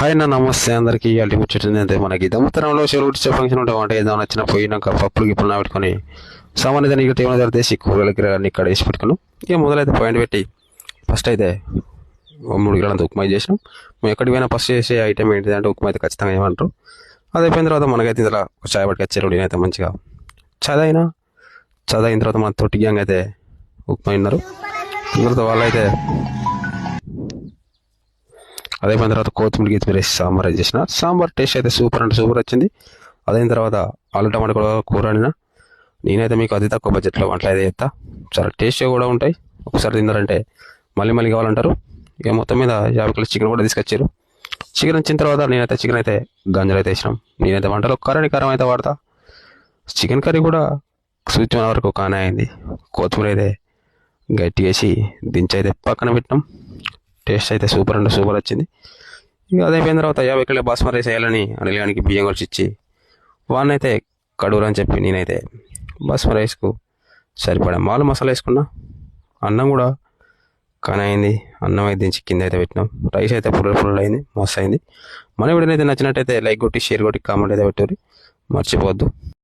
Hi నా నమస్తే అందరికీ. ఇవాళ ముచ్చటింది అయితే మనకి దమ్మతనంలో చెరువు ఇచ్చే ఫంక్షన్ ఉంటే వంట ఏదో నచ్చిన పోయినాక పప్పులు గిప్పులు నా పెట్టుకొని సామాన్య దానికి ఏమైనా దొరికేసి కూరలు గిరాలని ఇక్కడ వేసి పెట్టుకున్నాం. ఇక మొదలైతే పాయింట్ పెట్టి ఫస్ట్ అయితే మూడు గిలాంత ఉప్మా చేసినాం. మేము ఎక్కడికి పోయినా ఫస్ట్ చేసే ఐటమ్ ఏంటిది అంటే ఉప్మా అయితే ఖచ్చితంగా ఏమంటారు. అది అయిపోయిన తర్వాత మనకైతే ఇందులో ఒక చాయ్ చెరువుడిని అయితే మంచిగా చదైనా చదైన తర్వాత మన తొట్టి గ్యాంగ్ అయితే ఉప్మా ఉన్నారు తర్వాత వాళ్ళైతే అదే పైన తర్వాత కొత్తిమీర గీతిమీర వేసి సాంబార్ చేసిన. సాంబార్ టేస్ట్ అయితే సూపర్ అంటే సూపర్ వచ్చింది. అదైన తర్వాత ఆలు టమాటా కూడా కూర వండిన. నేనైతే మీకు అతి తక్కువ బడ్జెట్లో వంటలు అయితే చేస్తా. చాలా టేస్ట్గా కూడా ఉంటాయి. ఒకసారి తిన్నారంటే మళ్ళీ మళ్ళీ కావాలంటారు. ఇక మొత్తం మీద యాభై కిలో చికెన్ కూడా తీసుకొచ్చారు. చికెన్ వచ్చిన తర్వాత నేనైతే చికెన్ అయితే గంజలు అయితే వేసినాం. నేనైతే వంటలో కర్రీ కారం అయితే వాడతా. చికెన్ కర్రీ కూడా సూచన వరకు కానే అయింది. కొత్తిమీర అయితే గట్టి వేసి దించి అయితే పక్కన పెట్టినాం. టేస్ట్ అయితే సూపర్ అంటే సూపర్ వచ్చింది. ఇక అదే తర్వాత యాభై కిలో బాస్మతి రైస్ వేయాలని అనిలిగానికి బియ్యం కొలిచి ఇచ్చి వాడినైతే కడుగురు అని చెప్పి నేనైతే బాస్మతి రైస్కు సరిపడా మాలు మసాలా వేసుకున్నా. అన్నం కూడా కానీ అయింది. అన్నం అయితే దించి కింద అయితే పెట్టినాం. రైస్ అయితే పుల్ల పుల్ల అయింది మస్తు అయింది. మన వీడియో అయితే నచ్చినట్టయితే లైక్ కొట్టి షేర్ కొట్టి కామెంట్ అయితే పెట్టారు మర్చిపోవద్దు.